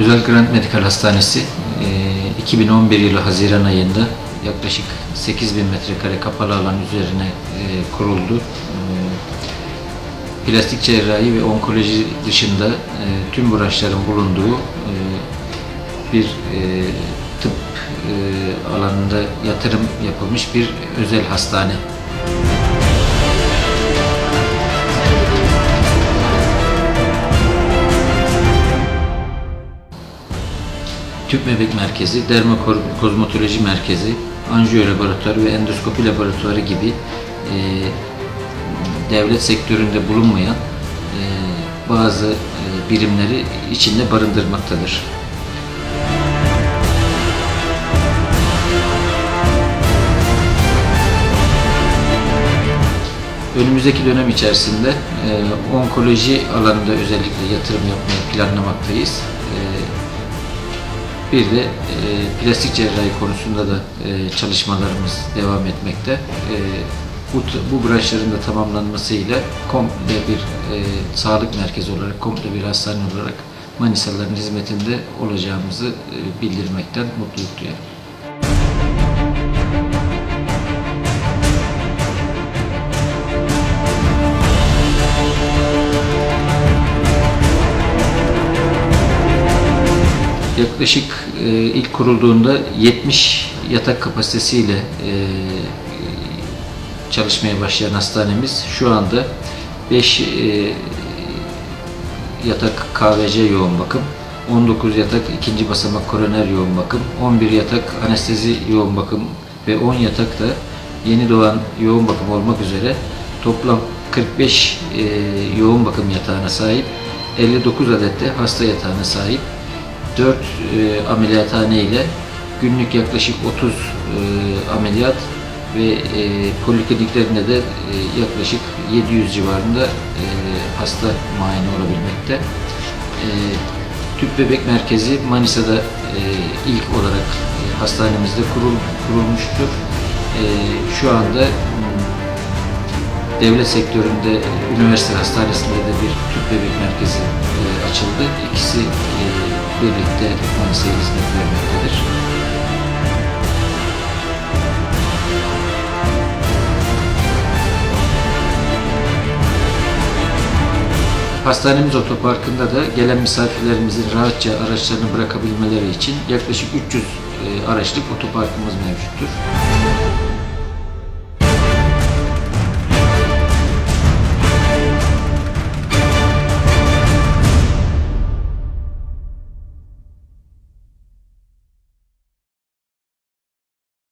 Celal Grant Medikal Hastanesi e, 2011 yılı Haziran ayında yaklaşık 8000 metrekare kapalı alan üzerine e, kuruldu. E, Plastik cerrahi ve onkoloji dışında e, tüm branşların bulunduğu e, bir e, tıp e, alanında yatırım yapılmış bir özel hastane. Tüp bebek merkezi, dermakozmatoloji merkezi, anjiyo laboratuvarı ve endoskopi laboratuvarı gibi e, devlet sektöründe bulunmayan e, bazı e, birimleri içinde barındırmaktadır. Önümüzdeki dönem içerisinde e, onkoloji alanında özellikle yatırım yapmayı planlamaktayız. E, bir de e, plastik cerrahi konusunda da e, çalışmalarımız devam etmekte. E, bu, bu branşların da tamamlanmasıyla komple bir e, sağlık merkezi olarak, komple bir hastane olarak Manisalıların hizmetinde olacağımızı e, bildirmekten mutluluk duyarım. Yaklaşık e, ilk kurulduğunda 70 yatak kapasitesiyle e, çalışmaya başlayan hastanemiz şu anda 5 yatak KVC yoğun bakım, 19 yatak ikinci basamak koroner yoğun bakım, 11 yatak anestezi yoğun bakım ve 10 yatak da yeni doğan yoğun bakım olmak üzere toplam 45 e, yoğun bakım yatağına sahip, 59 adet de hasta yatağına sahip 4 e, ameliyathane ile günlük yaklaşık 30 e, ameliyat ve e, polikliniklerinde de e, yaklaşık 700 civarında e, hasta muayene olabilmekte. E, tüp bebek merkezi Manisa'da e, ilk olarak e, hastanemizde kurul, kurulmuştur. E, şu anda devlet sektöründe üniversite hastanesinde de bir tüp bebek merkezi e, açıldı. Birlikte Manisa'ya hizmet vermektedir. Hastanemiz otoparkında da gelen misafirlerimizin rahatça araçlarını bırakabilmeleri için yaklaşık 300 e, araçlık otoparkımız mevcuttur.